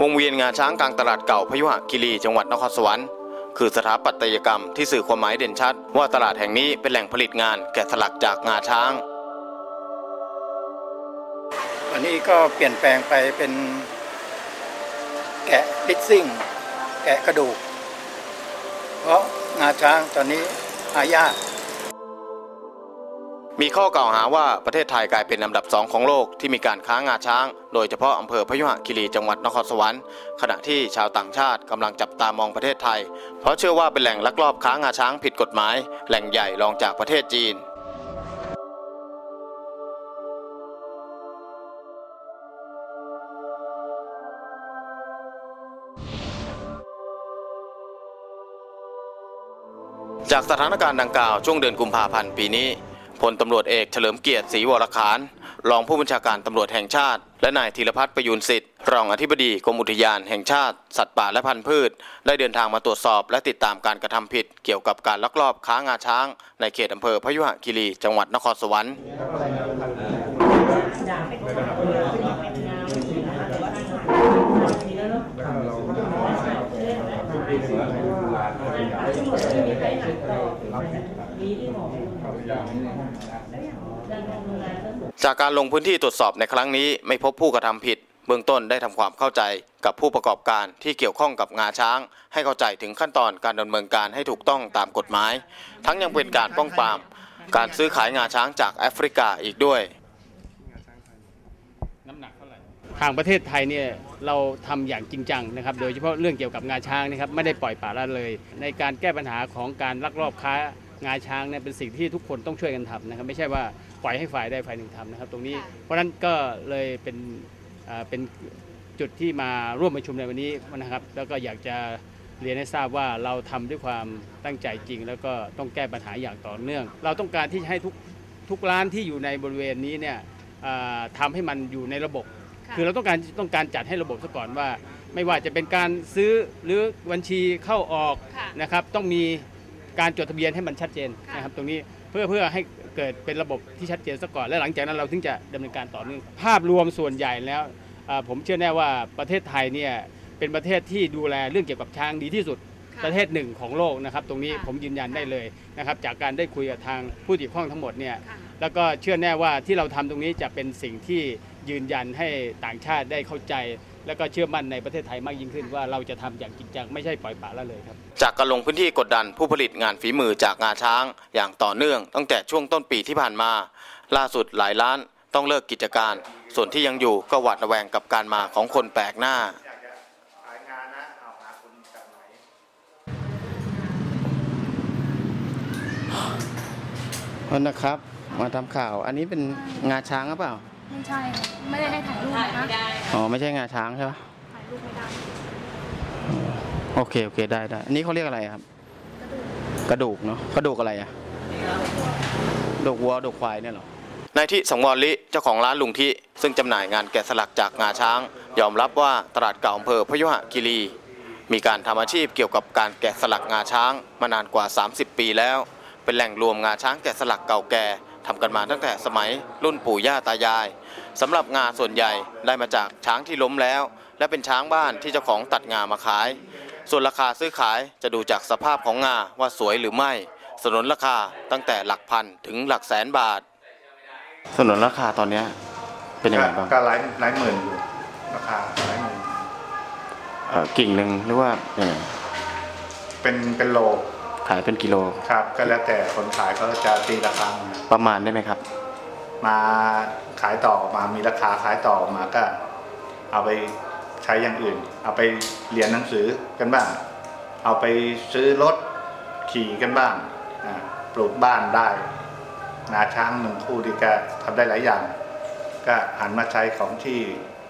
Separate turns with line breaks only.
วงเวียนงาช้างกลางตลาดเก่าพยุหคีรีจังหวัดนครสวรรค์คือสถาปัตยกรรมที่สื่อความหมายเด่นชัด ว่าตลาดแห่งนี้เป็นแหล่งผลิตงานแกะสลักจากงาช้าง
อันนี้ก็เปลี่ยนแปลงไปเป็นแกะลิซซิ่ง แกะกระดูก เพราะงาช้างตอนนี้หายาก
มีข้อกล่าวหาว่าประเทศไทยกลายเป็นอันดับสองของโลกที่มีการค้างาช้าง โดยเฉพาะอำเภอพยุหคีรีจังหวัดนครสวรรค์ขณะที่ชาวต่างชาติกำลังจับตามองประเทศไทย เพราะเชื่อว่าเป็นแหล่งลักลอบค้างาช้างผิดกฎหมาย แหล่งใหญ่รองจากประเทศจีนจากสถานการณ์ดังกล่าวช่วงเดือนกุมภาพันธ์ปีนี้ พลตำรวจเอกเฉลิมเกียรติศรีวรขานรองผู้บัญชาการตำรวจแห่งชาติ และนายธีรพัฒน์ประยูนสิทธิ์ รองอธิบดีกรมอุทยานแห่งชาติ สัตว์ป่าและพันธุ์พืช ได้เดินทางมาตรวจสอบ และติดตามการกระทำผิด เกี่ยวกับการลักลอบค้างาช้าง ในเขตอำเภอพยุหคีรีจังหวัดนครสวรรค์ จากการลงพื้นที่ตรวจสอบในครั้งนี้ไม่พบผู้กระทำผิด เบื้องต้นได้ทำความเข้าใจกับผู้ประกอบการที่เกี่ยวข้องกับงาช้าง ให้เข้าใจถึงขั้นตอนการดำเนินการให้ถูกต้องตามกฎหมาย ทั้งยังเป็นการป้องปราม การซื้อขายงาช้างจากแอฟริกาอีกด้วย
น้ำหนักเท่าไหร่ทางประเทศไทยเนี่ยเราทำอย่างจริงจังนะครับ โดยเฉพาะเรื่องเกี่ยวกับงาช้างนะครับไม่ได้ปล่อยปละละเลย ในการแก้ปัญหาของการลักลอบค้างาช้างเนี่ยเป็นสิ่งที่ทุกคนต้องช่วยกันทำนะครับไม่ใช่ว่าปล่อยให้ฝ่ายใดฝ่ายหนึ่งทำนะครับ ตรงนี้เพราะฉะนั้นก็เลยเป็นเอ่อเป็นจุดที่มาร่วมประชุมในวันนี้นะครับ แล้วก็อยากจะเรียนให้ทราบว่าเราทำด้วยความตั้งใจจริง แล้วก็ต้องแก้ปัญหาอย่างต่อเนื่อง เราต้องการที่จะให้ทุกทุกร้านที่อยู่ในบริเวณนี้เนี่ยเอ่อทำให้มันอยู่ในระบบ คือเราต้องการต้องการจัดให้ระบบซะก่อนว่า ไม่ว่าจะเป็นการซื้อหรือบัญชีเข้าออก
ค่ะ
นะครับ ต้องมีการจดทะเบียนให้มันชัดเจนนะครับ ตรงนี้เพื่อเพื่อให้เกิดเป็นระบบที่ชัดเจนซะก่อน และหลังจากนั้นเราถึงจะดำเนินการต่อเนื่องภาพรวมส่วนใหญ่แล้วเอ่อผมเชื่อแน่ว่าประเทศไทยเนี่ยเป็นประเทศที่ดูแลเรื่องเกี่ยวกับช้างดีที่สุด
ค่ะ
ประเทศหนึ่งของโลกนะครับ ตรงนี้
ค่ะ
ผมยืนยันได้เลยนะครับ จากการได้คุยกับทางผู้เกี่ยวข้องทั้งหมดเนี่ย
ค่ะ
แล้วก็เชื่อแน่ว่าที่เราทำตรงนี้จะเป็นสิ่งที่ยืนยันให้ต่างชาติได้เข้าใจ แล้วก็เชื่อมั่นในประเทศไทยมากยิ่งขึ้นว่าเราจะทำอย่างจริงจังไม่ใช่ปล่อยปละละเลยครับ
จากการลงพื้นที่กดดันผู้ผลิตงานฝีมือจากงาช้าง อย่างต่อเนื่องตั้งแต่ช่วงต้นปีที่ผ่านมา ล่าสุดหลายร้านต้องเลิกกิจการ ส่วนที่ยังอยู่ก็หวาดระแวงกับการมาของคนแปลกหน้า
นะครับ มาทำข่าว อันนี้เป็นงาช้างหรือเปล่า
ไม่ใช่ค่ะไม่ได้ให้ถ่ายรูปนะคะ
อ๋อ ไม่ใช่งาช้างใช่ปะ
ถ่ายรูปไม่ได้
โอเค โอเค ได้ได้ อันนี้เขาเรียกอะไรครับ กระดูกเนาะ กระดูกอะไรอะกระดูกวัวกระดูกควายเนี่ยเหรอ
นายที่สังวรลิเจ้าของร้านลุงที่ซึ่งจำหน่ายงานแกะสลักจากงาช้าง ยอมรับว่าตลาดเก่าอำเภอพยุหคีรี มีการทำอาชีพเกี่ยวกับการแกะสลักงาช้างมานานกว่า 30 ปีแล้ว เป็นแหล่งรวมงาช้างแกะสลักเก่าแก่ ทำกันมาตั้งแต่สมัยรุ่นปู่ย่าตายายสำหรับงาส่วนใหญ่ได้มาจากช้างที่ล้มแล้ว และเป็นช้างบ้านที่เจ้าของตัดงามาขาย ส่วนราคาซื้อขายจะดูจากสภาพของงาว่าสวยหรือไม่ สนนราคาตั้งแต่หลักพันถึงหลักแสนบาท สนนราคาตอนเนี้ยเป็นยังไงบ้าง
ก็หลายหลายหมื่นอยู่ราคาหลายหมื่น
เอ่อกิ่งหนึ่งหรือว่ายังไง
เป็นเป็นโล
ขายเป็นกิโล
ครับ ก็แล้วแต่คนขายเขาจะตีราคามา
ประมาณได้ไหมครับ
มาขายต่อมามีราคาขายต่อมาก็ เอาไปใช้อย่างอื่น เอาไปเรียนหนังสือกันบ้าง เอาไปซื้อรถขี่กันบ้างอ่าปลูกบ้านได้นาช้างหนึ่งคู่ดีก็ทำได้หลายอย่าง ก็หันมาใช้ของที่